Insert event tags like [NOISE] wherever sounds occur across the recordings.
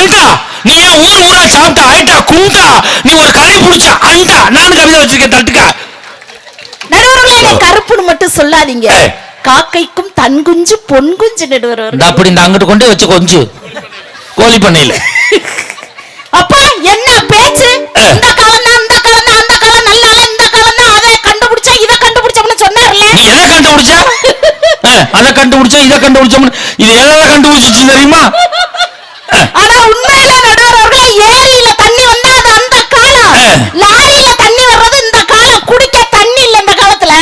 அண்டா நீ ஏன் ஊர் ஊரா சாப்பிட்ட ஆயிட்டா குண்டா நீ ஒரு கறி புடிச்ச அண்டா நானும் கவிதை வச்சிருக்கேன் தட்டுக்கா. நடுவர்களே கருப்புன்னு மட்டும் சொல்லாதீங்க. காக்கைக்கும் தன் குஞ்சு பொன் குஞ்சு நடுவர் அப்படி இந்த அங்கிட்டு கொண்டே வச்சு கொஞ்சு. கோழி பண்ணையில. அப்பா என்ன பேச்சு. இந்த தான் அந்த தான் அந்த காலம் நல்ல இந்த தான் அதை கண்டுபிடிச்சா இதை கண்டுபிடிச்சோம்னு சொன்னார்ல. நீ எதை கண்டுபிடிச்ச? அதை கண்டுபிடிச்ச இதை கண்டுபிடிச்சோம்னு. இது எதெல்லாம் கண்டுபிடிச்சிச்சு தெரியுமா ஆனா உண்மையில நடுவர் அவர்களே ஏரியில தண்ணி வந்தா அது அந்த காலம். லாரியில தண்ணி வர்றது இந்த காலம். குடிக்க தண்ணி இல்ல இந்த காலத்துல.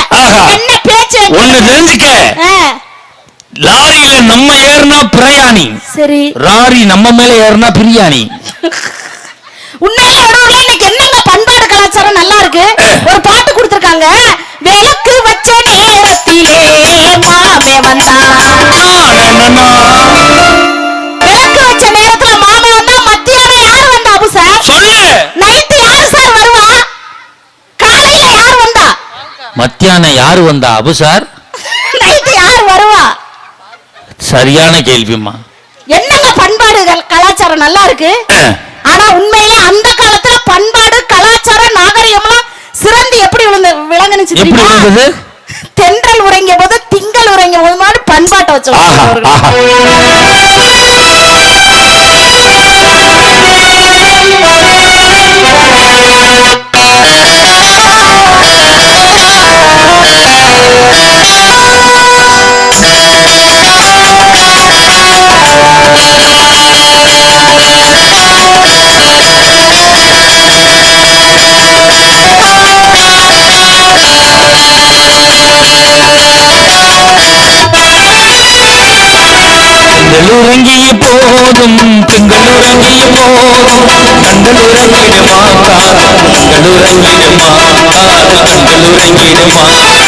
என்ன பேச்சு ஒண்ணு தெரிஞ்சுக்க லாரியில நம்ம ஏறினா பிரயாணி. சரி. ராரி நம்ம மேல ஏறினா பிரியாணி. உண்மையில நடுவர்களே இன்னைக்கு என்னங்க பண்பாடு கலாச்சாரம் நல்லா இருக்கு? ஒரு பாட்டு கொடுத்திருக்காங்க. விளக்கு வச்ச நேரத்திலே மாமே வந்தான். மத்தியானம் யாரு வந்தா அபு சார்? நைட்டு யார் வருவா? சரியான கேள்விம்மா. என்னங்க பண்பாடு கல- கலாச்சாரம் நல்லா இருக்கு? ஆனா உண்மையிலே அந்த காலத்துல பண்பாடு கலாச்சாரம் நாகரிகம்லாம் சிறந்து எப்படி விழுந்து விளங்குனுச்சு எப்படி தெரியுமா? தென்றல் உறங்கிய போது திங்கள் உறங்கிய போது மாதிரி பண்பாட்டை வச்சு ஆஹா ஆஹா திங்களுறங்கிய போதும் திங்களுறங்கிய போதும் திங்களுறங்கிடுமா திங்களுறங்கிடுமா திங்களுறங்கிடுமா இந்த இரவிலே தோன்றும்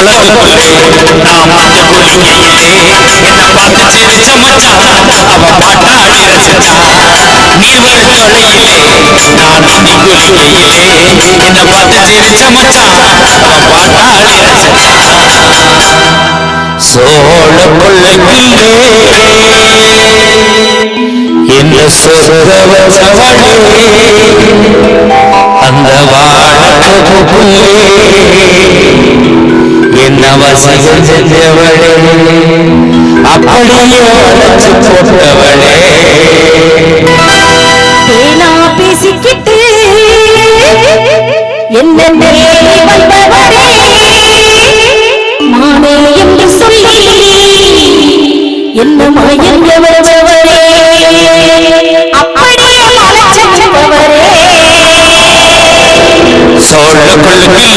தெப்ப குளத்துக்குள்ளே என்ன பார்த்து அந்த மச்சான் அவ நான் என்ன வசதி செஞ்சவளே அப்படியே வளைச்சு போட்டவளே தேனா பேசிக்கிட்டு என்ன தேடி வந்தவரே மானே என்று சொல்லி என்ன மயங்க வச்சவரே அப்படியே மலைச்சவரே சோழ கொள்ளைக்குள்ளே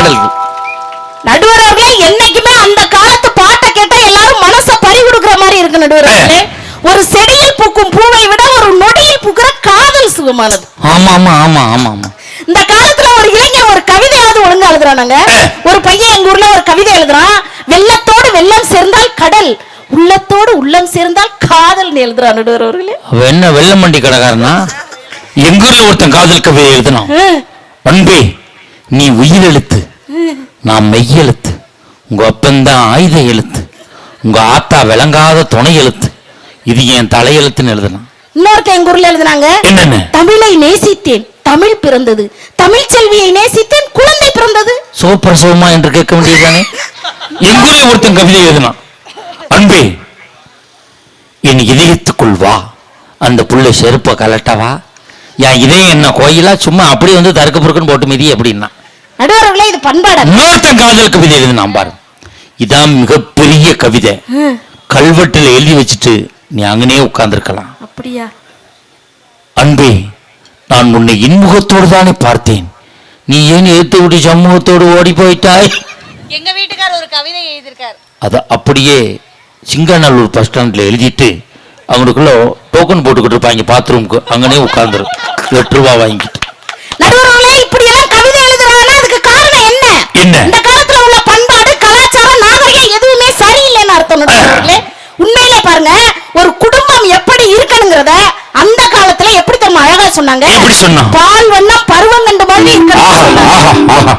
பாடல்கள் நடுவர் அவர்களே என்னைக்குமே அந்த காலத்து பாட்டை கேட்டா எல்லாரும் மனச பறி கொடுக்கிற மாதிரி இருக்கு நடுவர் அவர்களே ஒரு செடியில் பூக்கும் பூவை விட ஒரு நொடியில் பூக்கிற காதல் சுகமானது. ஆமா ஆமா ஆமா ஆமா ஆமா. இந்த காலத்துல ஒரு இளைஞன் ஒரு கவிதையாவது ஒழுங்கா எழுதுறானாங்க. ஒரு பையன் எங்க ஊர்ல ஒரு கவிதை எழுதுறான். வெள்ளத்தோடு வெள்ளம் சேர்ந்தால் கடல் உள்ளத்தோடு உள்ளம் சேர்ந்தால் காதல் எழுதுறான் நடுவர் அவர்களே. அவ என்ன வெள்ளமண்டி கடைக்காரனா? எங்க ஊர்ல ஒருத்தன் காதல் கவிதை எழுதினான். அன்பே நீ உயிர் எழுத்து. நான் மெய் எழுத்து உங்க அப்பந்தான் ஆயுத எழுத்து உங்க ஆத்தா விளங்காத துணை எழுத்து. இது என் தலையெழுத்துன்னு எழுதலாம். இன்னொருத்தன் எங்க ஊர்ல எழுதுனாங்க என்னென்ன? தமிழை நேசித்தேன் தமிழ் பிறந்தது தமிழ் செல்வியை நேசித்தேன் குழந்தை பிறந்தது. சோப்பிரசவமா என்று கேட்க வேண்டியதுதானே? எங்க ஊர்ல ஒருத்தன் கவிதை எழுதினான். அன்பே என் இதயத்துக்குள் வா. அந்த புள்ள செருப்ப கலட்டவா என் இதயம் என்ன கோயிலா? சும்மா அப்படியே வந்து தறுக்க பொறுக்குன்னு போட்டு மிதி அப்படின்னா. நடுவர்களே இது பண்பாடு. இன்னொருத்தன் காதல் கவிதை எழுதினான் பாரு. இதான் மிகப்பெரிய கவிதை. கல்வெட்டில் எழுதி வச்சுட்டு நீ அங்கனே உட்கார்ந்திருக்கலாம். அப்படியா? அன்பே நான் உன்னை இன்முகத்தோடு தானே பார்த்தேன். நீ ஏன் ஏத்து விட்டு சமூகத்தோடு ஓடி போயிட்டாய்? எங்க வீட்டுக்கார் ஒரு கவிதை எழுதியிருக்கார். அதை அப்படியே சிங்கநல்லூர் பஸ் ஸ்டாண்ட்ல எழுதிட்டு அவங்களுக்குள்ள டோக்கன் போட்டுக்கிட்டு இருப்பாங்க பாத்ரூமுக்கு அங்கனே உட்கார்ந்துரு. எட்டு ரூபா வாங்கிட்டு என்ன? இந்த காலத்துல உள்ள பண்பாடு கலாச்சாரம் நாகரிகம் எதுவுமே சரியில்லைன்னு அர்த்தம் உண்மையிலே பாருங்க ஒரு குடும்பம் எப்படி இருக்கணுங்கிறத அந்த காலத்துல எப்படி தெரியுமா அழகா சொன்னாங்க? பால் வண்ணம் பருவம் கண்டு மாதிரி இருக்கணும்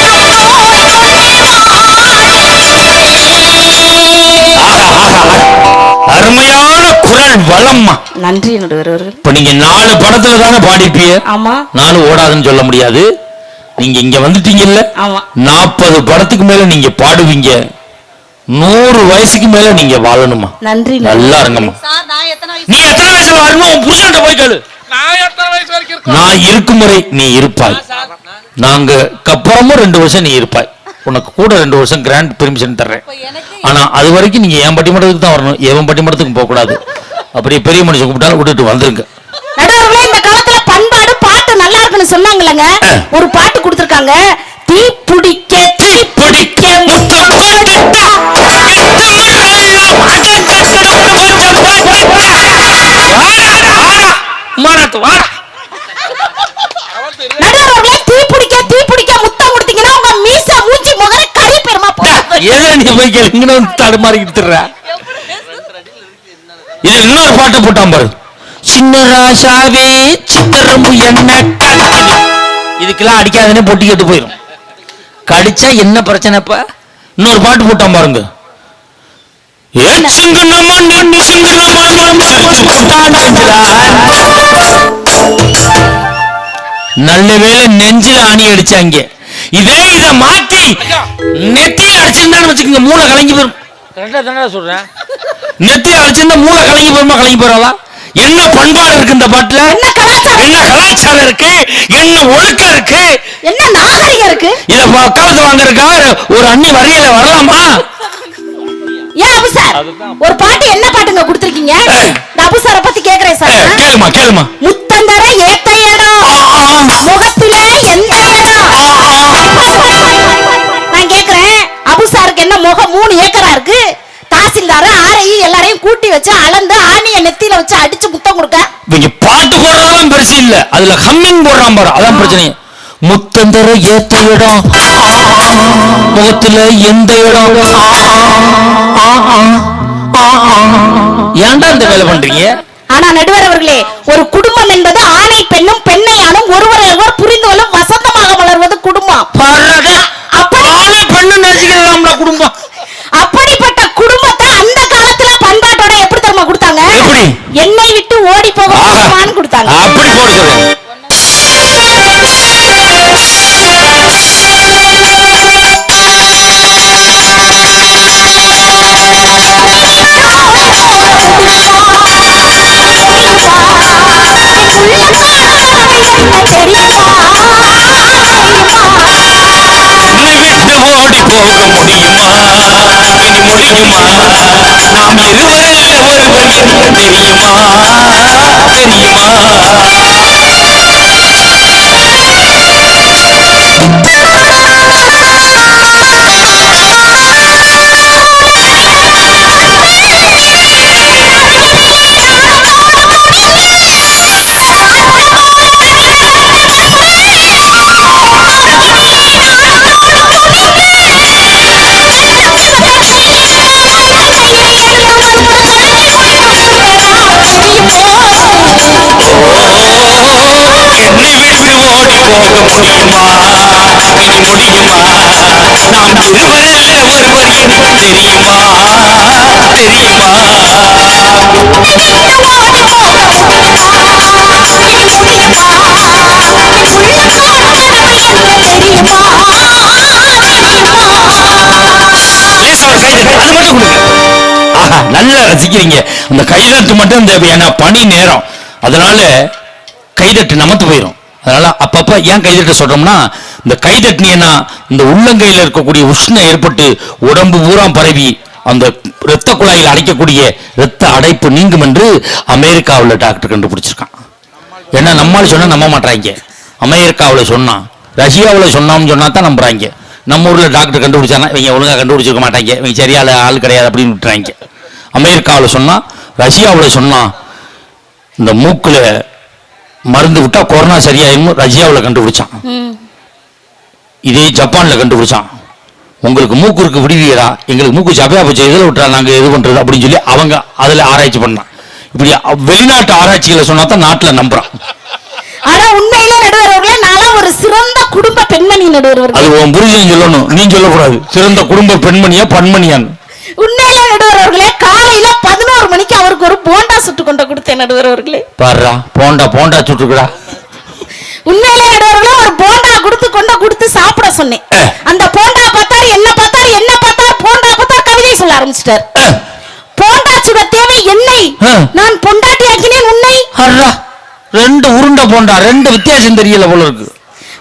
வளம்மா. நன்றி இப்ப நீங்க நாலு படத்துல தானே பாடிப்பீங்க ஆமா. நாலு ஓடாதுன்னு சொல்ல முடியாது. நீங்க இங்க வந்துட்டீங்கல்ல. ஆமா. நாற்பது படத்துக்கு மேல நீங்க பாடுவீங்க. நூறு வயசுக்கு மேல நீங்க வாழணுமா? நன்றி நல்லா இருங்கம்மா. நீ எத்தனை வயசுல வாழணும் உன் புருஷன்ட்ட போய் கேளு. நான் எத்தனை வயசு வரைக்கும் இருக்கோம்? நான் இருக்கும் வரை நீ இருப்பாய். நாங்க அப்புறமும் ரெண்டு வருஷம் நீ இருப்பாய். உனக்கு கூட ரெண்டு வருஷம் கிராண்ட் பெர்மிஷன் தர்றேன். ஆனா அது வரைக்கும் நீங்க என் பட்டிமன்றத்துக்கு தான் வரணும். எவன் பட்டிமன்றத்துக்கு போக கூடாது அப்படியே பெரிய மனுஷன் கூப்பிட்டாலும் விட்டுட்டு வந்துருங்க. நடுவர்களே இந்த காலத்துல பண்பாடு பாட்டு நல்லா இருக்குன்னு சொன்னாங்களங்க ஒரு பாட்டு கொடுத்திருக்காங்க. தீ பிடிக்க தீ பிடிக்க நடுவர்களே தீ பிடிக்க தீ பிடிக்க முத்தம் கொடுத்தீங்கன்னா உங்க மீச மூஞ்சி முதல்ல கறி பெருமா போகும் ஏதோ நீ போய் கேளு இங்க வந்து தடுமாறிக்கிட்டு இது இன்னொரு பாட்டை போட்டான் பாரு. சின்ன ராசாவே சித்தரம்பு என்ன. இதுக்கெல்லாம் அடிக்காதனே பொட்டி கட்டு போயிடும் கடிச்சா என்ன பிரச்சனைப்பா? இன்னொரு பாட்டு போட்டான் பாருங்க. நல்ல வேளை நெஞ்சில ஆணி அடிச்சாங்க. இதே இத மாத்தி நெத்தியில அடிச்சிருந்தான்னு வச்சுக்கோங்க மூளை கலங்கி போயிரும். கரெக்டா தானே சொல்றேன்? நெத்தி அழைச்சிருந்தா மூளை கலங்கி போயிருமா கலங்கி போறாளா? என்ன பண்பாடு இருக்கு இந்த பாட்டுல? என்ன கலாச்சாரம்? என்ன கலாச்சாரம் இருக்கு? என்ன ஒழுக்கம் இருக்கு? என்ன நாகரிகம் இருக்கு? இத வக்காலத்து வாங்குறதுக்கா ஒரு அண்ணி வரையில வரலாமா? ஏன் அபு சார் ஒரு பாட்டு என்ன பாட்டுங்க கொடுத்திருக்கீங்க? இந்த அபு சாரை பத்தி கேக்குறேன் சார். கேளுமா கேளுமா. முத்தந்தர ஏத்த இடம் முகத்தில எந்த இடம் நான் கேக்குறேன் அபு சாருக்கு என்ன முகம் மூணு ஏக்கரா இருக்கு. தாசில்தார ஆரையி எல்லாரையும் கூட்டி வச்சு அளந்து ஆணிய நெத்தியில வச்சு அடிச்சு முத்தம் கொடுக்க. இவங்க பாட்டு போடுறதெல்லாம் பெருசு இல்ல. அதுல ஹம்மிங் போடுறான் பாரு. அதான் பிரச்சனை. முத்தந்தர ஏத்த இடம். முகத்துல எந்த இடம். ஏன்டா இந்த வேலை பண்றீங்க? ஆனா நடுவர் அவர்களே ஒரு குடும்பம் என்பது ஆணை பெண்ணும் பெண்ணை ஆணும் ஒருவரை ஒருவர் புரிந்து கொள்ளும் வசந்தமாக வளர்வது குடும்பம். அப்படி ஆளே பெண்ணு நினைச்சுக்கலாம்டா குடும்பம்? ஓடி போக. முடியுமான்னு கொடுத்தாங்க அப்படி போட சொல்லு விட்டு ஓடி போக முடியுமா இனி முடியுமா நாம் இருவரில் ஒருவர் என்று தெரியுமா தெரியுமா போக முடியுமா இனி முடியுமா நான் இருவரில் ஒருவர் தெரியுமா தெரியுமா லேசா ஒரு கை தட்டு. ஆஹா, நல்லா ரசிக்கிறீங்க. அந்த கைதட்டு மட்டும் இந்த ஏன்னா பனி நேரம். அதனால கைதட்டு நமத்து போயிடும் அதனால அப்பப்போ ஏன் கைதட்ட சொல்றோம்னா இந்த கைதட்டினா இந்த உள்ளங்கையில் இருக்கக்கூடிய உஷ்ணம் ஏற்பட்டு உடம்பு பூரா பரவி அந்த இரத்த குழாயில் அடைக்கக்கூடிய இரத்த அடைப்பு நீங்கும் என்று அமெரிக்காவில் டாக்டர் கண்டுபிடிச்சிருக்கான். ஏன்னா நம்மால் சொன்னால் நம்ப மாட்டாங்க அமெரிக்காவில் சொன்னான் ரஷ்யாவில் சொன்னான்னு சொன்னா தான் நம்புறாங்க. நம்ம ஊரில் டாக்டர் கண்டுபிடிச்சானா இவங்க ஒழுங்கா கண்டுபிடிச்சிருக்க மாட்டாங்க. இவங்க சரியால ஆள் கிடையாது அப்படின்னு விட்டுறாங்க. அமெரிக்காவில் சொன்னால் ரஷ்யாவில் சொன்னால் இந்த மூக்கில் மருந்து விட்டா கொரோனா சரியாயிரும் ரஷ்யாவுல கண்டுபிடிச்சான். இதே ஜப்பான்ல கண்டுபிடிச்சான். உங்களுக்கு மூக்கு இருக்கு விடுவீரா? எங்களுக்கு மூக்கு சபையா போச்சு இதில் விட்டுறா நாங்க இது பண்றது அப்படின்னு சொல்லி அவங்க அதுல ஆராய்ச்சி பண்ணான். இப்படி வெளிநாட்டு ஆராய்ச்சிகளை சொன்னா தான் நாட்டுல நம்புறான். ஆனா உண்மையில நடுவர் அவர்களே நான்லாம் ஒரு சிறந்த குடும்ப பெண்மணி நடுவர் அவர்களே. அது உன் புரிஞ்சன் சொல்லணும். நீ சொல்லக்கூடாது. சிறந்த குடும்ப பெண்மணியா பண்மணியான்னு. உண்மையில நடுவர் அவர்களே காலையில பதினோரு மணிக்கு அவருக்கு ஒரு போண்டா சுட்டு கொண்டு கொடுத்தேன் நடுவர் அவர்களே பாருடா போண்டா போண்டா சுட்டுக்குடா. உண்மையிலே நடுவர்களே ஒரு போண்டா கொடுத்து கொண்டு கொடுத்து சாப்பிட சொன்னேன். அந்த போண்டா பார்த்தாரு என்ன பார்த்தாரு என்ன பார்த்தாரு போண்டா பார்த்தாரு கவிதை சொல்ல ஆரம்பிச்சிட்டார். போண்டா சுட தேவை ஆ. நான் பொண்டாட்டி ஆக்கினேன் உன்னை ரெண்டு உருண்டை போண்டா ரெண்டு வித்தியாசம் தெரியல போல இருக்கு.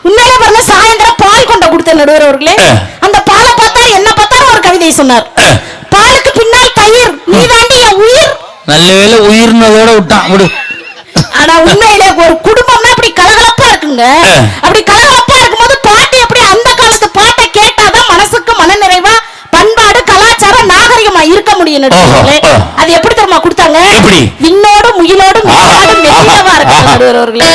உண்மையில பாருங்க சாயந்தரம் பால் கொண்ட கொடுத்த நடுவர் அவர்களே. அந்த பாலை பார்த்தாரு என்ன பார்த்தாரு ஒரு கவிதை சொன்னார் ஆ. பாலுக்கு பின்னால் தயிர் நீ தாண்டி என் உயிர் நல்ல உயிர்னதோட விட்டான். விடு. ஆனா உண்மையில [LAUGHS] ஒரு குடும்பம்னா அப்படி கலகலப்பா இருக்குங்க. அப்படி கலகலப்பா இருக்கும்போது பாட்டு எப்படி அந்த காலத்து பாட்டை கேட்டாதான் மனசுக்கு மனநிறைவா பண்பாடு கலாச்சாரம் நாகரிகமா இருக்க முடியும். அது எப்படி தெரியுமா கொடுத்தாங்க? ஆஹா, மீனோடும் மெல்லியவா [LAUGHS] இருக்கு. நடுவர்களே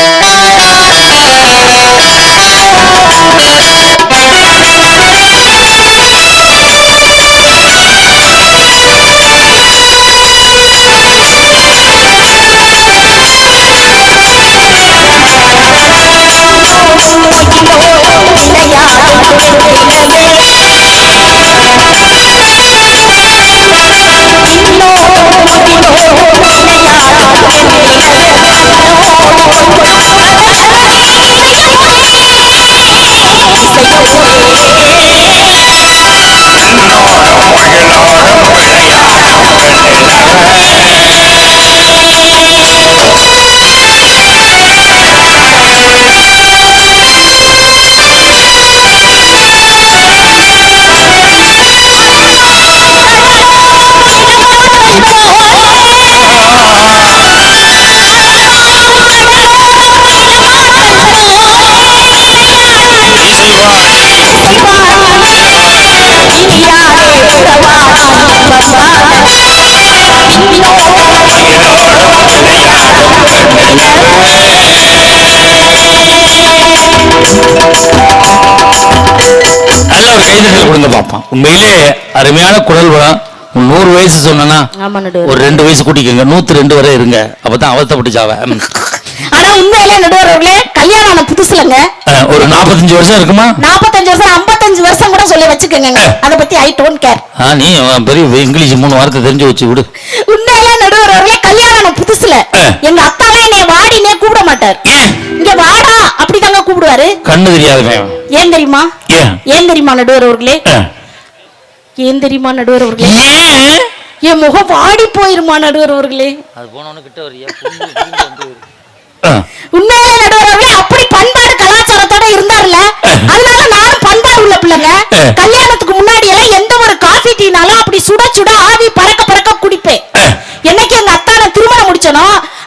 விடுங்க பாப்பா உண்மையிலே அருமையான குரல் உன் நூறு வயசு சொன்னா ஒரு ரெண்டு வயசு கூட்டிக்கங்க. நூத்தி ரெண்டு வரை இருங்க. அப்பதான் அவஸ்தைப்பட்டு ம். ஆனா உண்மையிலே நடுவர் அவர்களே கல்யாணம் ஆன புதுசுலங்க. ஒரு நாற்பத்தஞ்சு வருஷம் இருக்குமா? நாற்பத்தஞ்சு வருஷம் ஐம்பத்தஞ்சு வருஷம் கூட சொல்லி வச்சுக்கோங்க அத பத்தி ஐ டோன்ட் கேர் ஆ, நீ பெரிய இங்கிலீஷ் மூணு வார்த்தை தெரிஞ்சு வச்சு விடு. உண்மையிலே நடுவர் அவர்களே கல்யாணம் ஆன புதுசுல. எங்க அத்தாலாம் என்னைய வாடினே கூப்பிட மாட்டார். வாடா அப்படிதாங்க கூப்பிடுவாரு. கண்ணு தெரியாதவன் ஏன் தெரியுமா? ஏன் ஏன் தெரியுமா நடுவர் அவர்களே. ஏன் தெரியுமா நடுவர் அவர்களே? என் முகம் வாடி போயிருமா நடுவர் அவர்களே? அது போனவனு கிட்ட வரியா உண்மையிலே நடுவர் அவர்களே அப்படி பண்பாடு கலாச்சாரத்தோட இருந்தாருல அதனால நானும் பண்பாடு உள்ள பிள்ளைங்க. கல்யாணத்துக்கு முன்னாடி எல்லாம் எந்த ஒரு காஃபி டீனாலும் அப்படி சுட சுட ஆவி பறக்க பறக்க குடிப்பேன் என்னைக்கு எங்க அத்தான திருமணம் முடிச்சனோ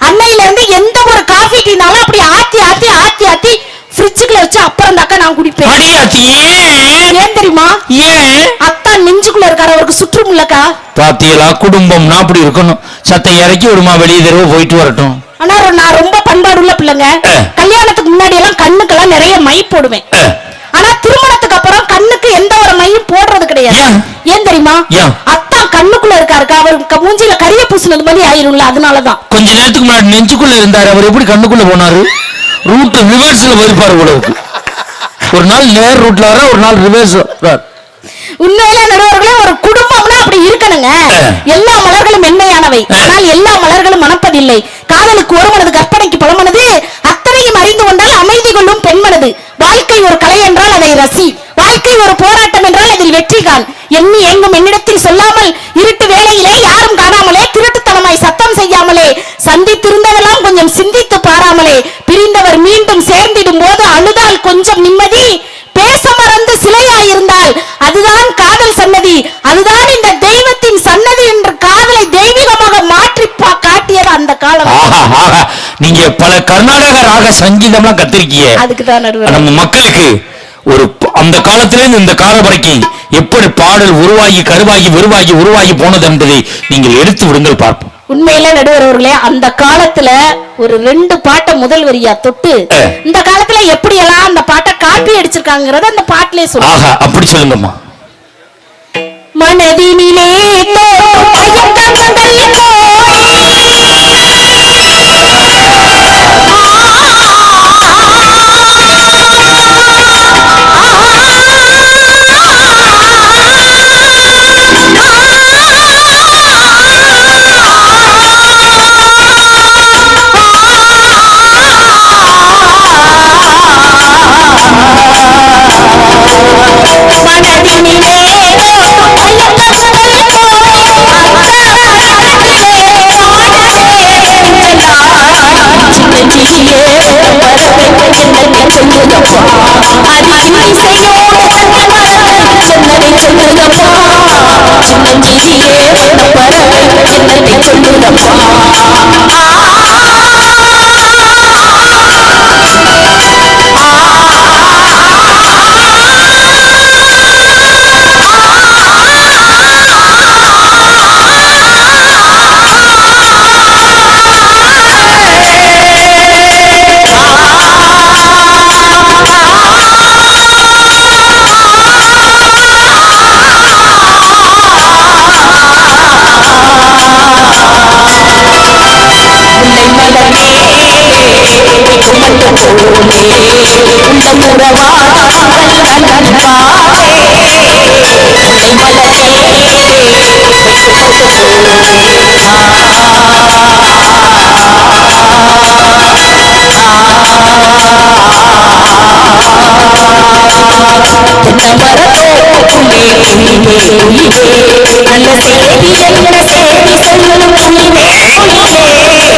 அன்னையில இருந்து எந்த ஒரு காஃபி டீனாலும் அப்படி ஆத்தி ஆத்தி ஃப்ரிட்ஜுக்குள்ள வச்சு அப்புறம் தாக்கா நான் குடிப்பேன். அடியாத்தி ஏன்? ஏன் தெரியுமா? ஏன்? அத்தா நெஞ்சுக்குள்ள இருக்காரு அவருக்கு சுற்றுமுல்லக்கா பாத்தியலா குடும்பம்னா அப்படி இருக்கணும். சத்தை இறக்கி விடுமா வெளியே தெருவு போயிட்டு வரட்டும். ஆனா நான் ரொம்ப பண்பாடு உள்ள பிள்ளைங்க. கல்யாணத்துக்கு முன்னாடி எல்லாம் கண்ணுக்கெல்லாம் நிறைய மை போடுவேன். ஆனா திருமணத்துக்கு அப்புறம் கண்ணுக்கு எந்த ஒரு மையும் போடுறது கிடையாது. ஏன்? தெரியுமா? அத்தா கண்ணுக்குள்ள இருக்காருக்கா அவர் மூஞ்சில கரிய பூசினது மாதிரி ஆயிரும்ல அதனாலதான். கொஞ்ச நேரத்துக்கு முன்னாடி நெஞ்சுக்குள்ள இருந்தாரு. அவர் எப்படி கண்ணுக்குள்ள போனாரு? ரூட் ரிவர்ஸ்ல வருப்பாரு உலவுக்கு ஒரு நாள் நேர் ரூட்ல வர ஒரு நாள் ரிவர்ஸ் உண்மையில நடுவர்களே ஒரு குடும்பம்னா அப்படி இருக்கணுங்க. எல்லா மலர்களும் மென்மையானவை. ஆனால் எல்லா மலர்களும் மணப்பதில்லை. காதலுக்கு ஒரு மனது கற்பனைக்கு பல மனது அத்தனையும் அறிந்து கொண்டால் அமைதி கொள்ளும் பெண்மனது. வாழ்க்கை ஒரு கலை என்றால் அதை ரசி. வாழ்க்கை ஒரு போராட்டம் என்றால் அதில் வெற்றி காண். எண்ணி எங்கும் என்னிடத்தில் சொல்லாமல் இருட்டு வேளையிலே யாரும் காணாமலே திருட்டுத்தனமாய் சத்தம் செய்யாமலே சந்தித்திருந்ததெல்லாம் கொஞ்சம் சிந்தித்து நீங்க பல கர்நாடக ராக சங்கீதம்லாம் கத்திருக்கீங்க. நம்ம மக்களுக்கு ஒரு அந்த காலத்துல இருந்து இந்த காலம் வரைக்கும் எப்படி பாடல் உருவாகி கருவாகி உருவாகி உருவாகி போனது என்பதை நீங்கள் எடுத்து விடுங்கள் பார்ப்போம். உண்மையில நடுவர் அவர்களே அந்த காலத்துல ஒரு ரெண்டு பாட்டை முதல் வரியா தொட்டு. இந்த காலத்துல எப்படி எல்லாம் அந்த பாட்டை காப்பி அடிச்சிருக்காங்கறத அந்த பாட்டிலே சொல்லுங்க அப்படி சொல்லுங்கம்மா. மனதினிலே தோன்றும் நல்ல செய்தி என்ன செய்தி சொல்லும் மொழிவே செடியோட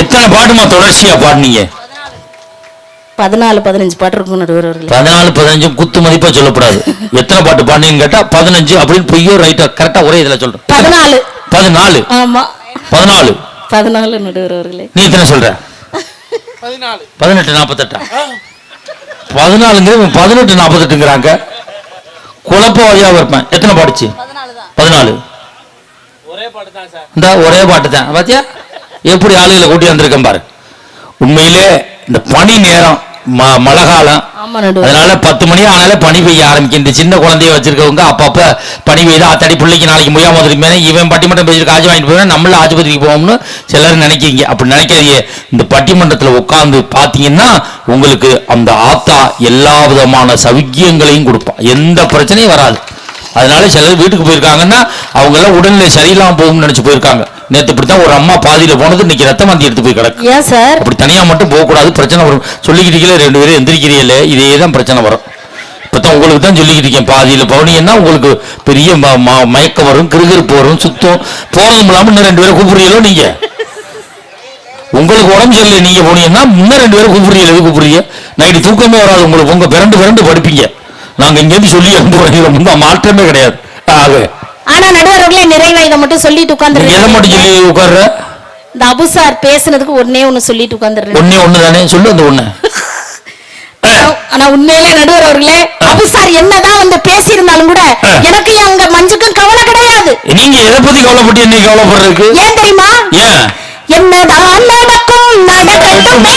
எத்தனை பாட்டுமா தொடர்ச்சியா பாடுனீங்க? பதினாலு பதினஞ்சு பாட்டு இருக்கும் நடுவர் பதினாலு பதினஞ்சு குத்து மதிப்பா சொல்லக்கூடாது எத்தனை பாட்டு பாடுனீங்கன்னு கேட்டா பதினஞ்சு அப்படின்னு பொய்யோ ரைட்டா கரெக்டா ஒரே இதுல சொல்றேன். பதினாலு. பதினாலு. ஆமா. பதினாலு. பதினாலு நடுவர் நீ எத்தனை சொல்ற? பதினெட்டு நாற்பத்தெட்டா பதினாலுங்கிறது பதினெட்டு நாற்பத்தெட்டுங்கிறாங்க குழப்பவாதியாக இருப்பேன். எத்தனை பாடுச்சு பதினாலு தான். பதினாலு. ஒரே பாட்டு தான் சார். இந்த ஒரே பாட்டு தான். பாத்தியா? எப்படி ஆளுகளை கூட்டி வந்திருக்கேன் பாரு. உண்மையிலே இந்த பனி நேரம் ம மழை காலம் அதனால பத்து மணி ஆனாலே பனி பெய்ய ஆரம்பிக்கும். இந்த சின்ன குழந்தைய வச்சிருக்கவங்க அப்பப்ப பனி பெய்யுது அத்தடி பிள்ளைக்கு நாளைக்கு முடியாம வந்துருமே இவன் பட்டிமன்றம் பேசிட்டு ஆஜி வாங்கிட்டு போவேன் நம்மள ஆஸ்பத்திரிக்கு போவோம்னு சிலர் நினைக்கிறீங்க. அப்படி நினைக்காதீங்க. இந்த பட்டிமன்றத்துல உட்கார்ந்து பாத்தீங்கன்னா உங்களுக்கு அந்த ஆத்தா எல்லா விதமான சவிக்கியங்களையும் கொடுப்பான். எந்த பிரச்சனையும் வராது. அதனால சிலர் வீட்டுக்கு போயிருக்காங்கன்னா அவங்க எல்லாம் உடல்நிலை சரியில்லாம போகும்னு நினைச்சு போயிருக்காங்க. நேத்து இப்படித்தான் ஒரு அம்மா பாதியில போனது இன்னைக்கு ரத்த மாந்தி எடுத்து போய் கிடக்கு. ஏன் சார்? அப்படி தனியா மட்டும் போகக்கூடாது பிரச்சனை வரும். சொல்லிக்கிட்டீங்களே ரெண்டு பேரும் எந்திரிக்கிறீங்களே இதே தான் பிரச்சனை வரும். இப்பதான் உங்களுக்கு தான் சொல்லிக்கிட்டு இருக்கேன் பாதியில போனீங்கன்னா உங்களுக்கு பெரிய மயக்கம் வரும் கிருகிருப்பு வரும் சுத்தம். போறதும் இல்லாம இன்னும் ரெண்டு பேரும் கூப்பிடுறீங்களோ நீங்க? உங்களுக்கு உடம்பு சரியில்லை நீங்க போனீங்கன்னா இன்னும் ரெண்டு பேரும் கூப்பிடுறீங்க எது கூப்பிடுறீங்க? நைட்டு தூக்கமே வராது உங்களுக்கு உங்க பிறண்டு பிறண்டு படிப்பீங்க. நாங்க இங்கேருந்து சொல்லி அனுப்புறோம் மாற்றமே கிடையாது. ஆக ஆனா நடுவர் அவர்களே நிறைவா இதை மட்டும் சொல்லிட்டு உட்கார்ந்து உட்கார்ற? இந்த அபு சார் பேசுனதுக்கு ஒன்னே ஒண்ணு சொல்லிட்டு உட்கார்ந்துடுறேன். ஒண்ணே ஒண்ணு தானே? சொல்லு அந்த ஒண்ணு. ஆனா உண்மையிலே நடுவர் அவர்களே அபு சார் என்னதான் வந்து பேசியிருந்தாலும் கூட எனக்கு அங்க மஞ்சுக்கும் கவலை கிடையாது. நீங்க எதை பத்தி கவலைப்பட்டு என்ன கவலைப்படுறதுக்கு? ஏன் தெரியுமா? ஏன்? என்னதான் நடக்கும் நடக்கட்டுமே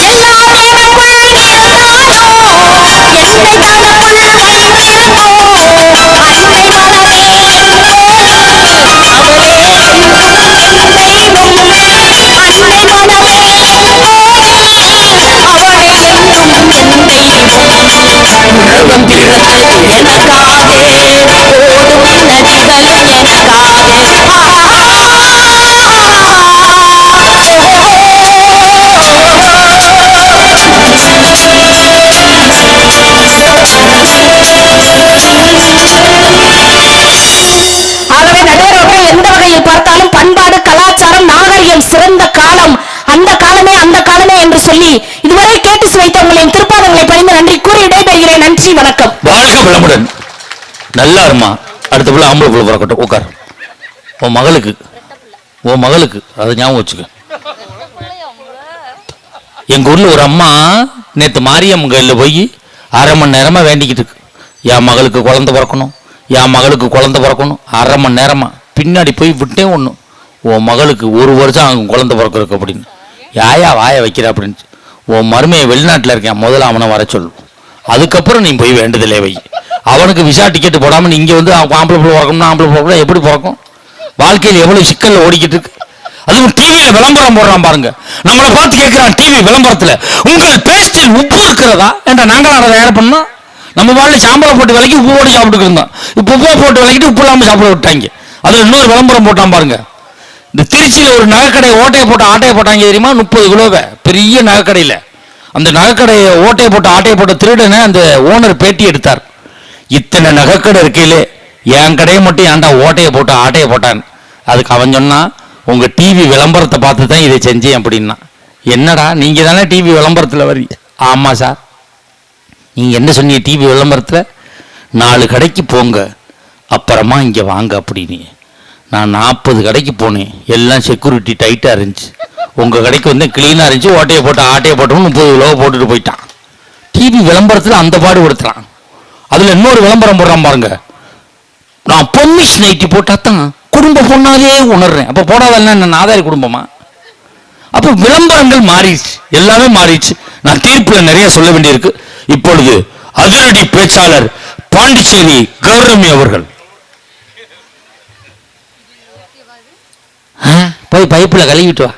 வணக்கம் நல்லா இருமா? அடுத்த பிள்ளை ஆம்பளை பிறக்கட்டும். உட்கார். உன் மகளுக்கு. உன் மகளுக்கு. அதை ஞாபகம் வச்சுக்க. எங்க ஊர்ல ஒரு அம்மா நேற்று மாரியம்மன் கையில் போய் அரை மணி நேரமா வேண்டிக்கிட்டு இருக்கு. என் மகளுக்கு குழந்தை பிறக்கணும். என் மகளுக்கு குழந்தை பிறக்கணும். அரை மணி நேரமா. பின்னாடி போய் விட்டே ஒன்று உன் மகளுக்கு ஒரு வருஷம் ஆகும் குழந்தை பிறக்கிறதுக்கு அப்படின்னு. யாயா வாய வைக்கிற அப்படின்னு. உன் மருமையை வெளிநாட்டில் இருக்கேன். முதல்ல அவனை வர சொல்லு. அதுக்கப்புறம் நீ போய் வேண்டுதலே வை. அவனுக்கு விசா டிக்கெட் போடாமல் நீ வந்து ஆம்பளை பிள்ளை பிறக்கணும்னா ஆம்பளை பிள்ளை பிறக்கணும், எப்படி பிறக்கும்? வாழ்க்கையில் எவ்வளோ சிக்கலில் ஓடிக்கிட்டு இருக்கு? அதுவும் டிவியில் விளம்பரம் போடுறான் பாருங்க. நம்மளை பார்த்து கேட்குறான் டிவி விளம்பரத்தில் உங்கள் பேஸ்டில் உப்பு இருக்கிறதா என்ற நாங்கள் அதை தயார் பண்ணோம்? நம்ம வாழ்ல சாம்பலை போட்டு விலைக்கு உப்பு போட்டு சாப்பிட்டு இருந்தோம். இப்போ உப்பை போட்டு விலைக்கிட்டு உப்பு இல்லாமல் சாப்பிட விட்டாங்க. அதில் இன்னொரு விளம்பரம் போட்டான் பாருங்க. இந்த திருச்சியில் ஒரு நகைக்கடை ஓட்டையை போட்டு ஆட்டையை போட்டாங்க தெரியுமா? முப்பது கிலோவை. பெரிய நகைக்கடையில். அந்த நகைக்கடையை ஓட்டையை போட்டு ஆட்டையை போட்ட திருடனே அந்த ஓனர் பேட்டி எடுத்தார். இத்தனை நகைக்கடை இருக்கையிலே என் கடையை மட்டும் ஏன்டா ஓட்டையை போட்டு ஆட்டையை போட்டான்? அதுக்கு அவன் சொன்னான் உங்கள் டிவி விளம்பரத்தை பார்த்து தான் இதை செஞ்சேன் அப்படின்னா. என்னடா நீங்கள் தானே டிவி விளம்பரத்தில் வரி ஆமாம் சார். நீங்கள் என்ன சொன்னீங்க டிவி விளம்பரத்தில்? நாலு கடைக்கு போங்க அப்புறமா இங்கே வாங்க அப்படின்னு நான் நாற்பது கடைக்கு போனேன் எல்லாம் செக்யூரிட்டி டைட்டாக இருந்துச்சு. உங்கள் கடைக்கு வந்து க்ளீனாக இருந்துச்சு ஓட்டையை போட்டு ஆட்டையை போட்டோம்னு முப்பது கிலோ போட்டுட்டு போயிட்டான். டிவி விளம்பரத்தில் அந்த பாடு கொடுத்துறான் அதில் இன்னொரு விளம்பரம் போடுறான் பாருங்க. நான் பொம்மிஷ் நைட்டி போட்டால் தான் குடும்ப பொண்ணாவே உணர்றேன். அப்போ போடாதெல்லாம் என்ன நாதாரி குடும்பமா? அப்போ விளம்பரங்கள் மாறிடுச்சு. எல்லாமே மாறிடுச்சு. நான் தீர்ப்பில் நிறைய சொல்ல வேண்டியிருக்கு. இப்பொழுது அதிரடி பேச்சாளர் பாண்டிச்சேரி கௌரமி அவர்கள். போய் பைப்பில் கழுவிட்டு வா.